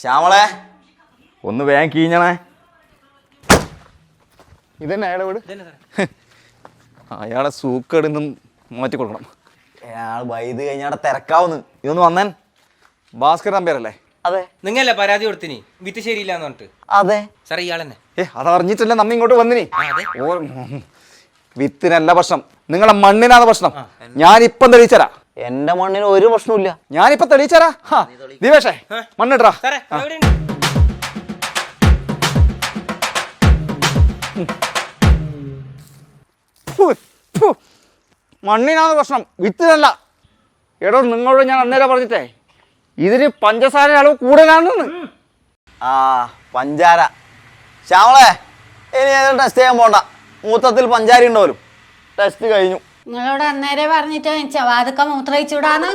ശ്യാമളെ ഒന്ന് വേഗം കീഞ്ഞണേ. ഇതന്നെ അയാളെ വീട്? അയാളെ സൂക്കേട് നിന്നും മാറ്റി കൊടുക്കണം. അയാൾ വൈദ്യുതി കഴിഞ്ഞാൽ തിരക്കാവുന്ന്. ഇതൊന്ന് വന്നേൻ. ഭാസ്കർ നമ്പ്യാരല്ലേ അതെ. നിങ്ങല്ലേ പരാതി കൊടുത്തിനി? വിത്ത് ശരിയില്ല എന്ന് പറഞ്ഞിട്ട്. അതെ. തന്നെ ഇയാളെന്നെ. ഏ അതറിഞ്ഞിട്ടല്ല. നമ്മ ഇങ്ങോട്ട് വന്നിനി. അതെ. ഓ. വിത്തിനല്ല പ്രശ്നം നിങ്ങളെ മണ്ണിനാണ് പ്രശ്നം ഞാൻ ഞാനിപ്പം തെളിയിച്ചരാ. എന്റെ മണ്ണിന് ഒരു പ്രശ്നമില്ല ഞാനിപ്പൊ തെളിയിച്ചരാ. ദിവേഷേ മണ്ണിട്ടാ മണ്ണിനാണ് പ്രശ്നം. വിത്തിനല്ല എടോ നിങ്ങളോട് ഞാൻ അന്നേരം പറഞ്ഞിട്ടേ ഇതിന് പഞ്ചസാര അളവ് കൂടുതലാണെന്ന്. ആ പഞ്ചാര. ശ്യാമളെ ഇനി ഏതും ടെസ്റ്റ് ചെയ്യാൻ പോണ്ട. മൂത്തത്തിൽ പഞ്ചാര ഉണ്ടാവലും ടെസ്റ്റ് കഴിഞ്ഞു. നിങ്ങളോട് അന്നേരെ പറഞ്ഞിട്ട് ചവാതൊക്കെ മൂത്രയിച്ചൂടാന്ന്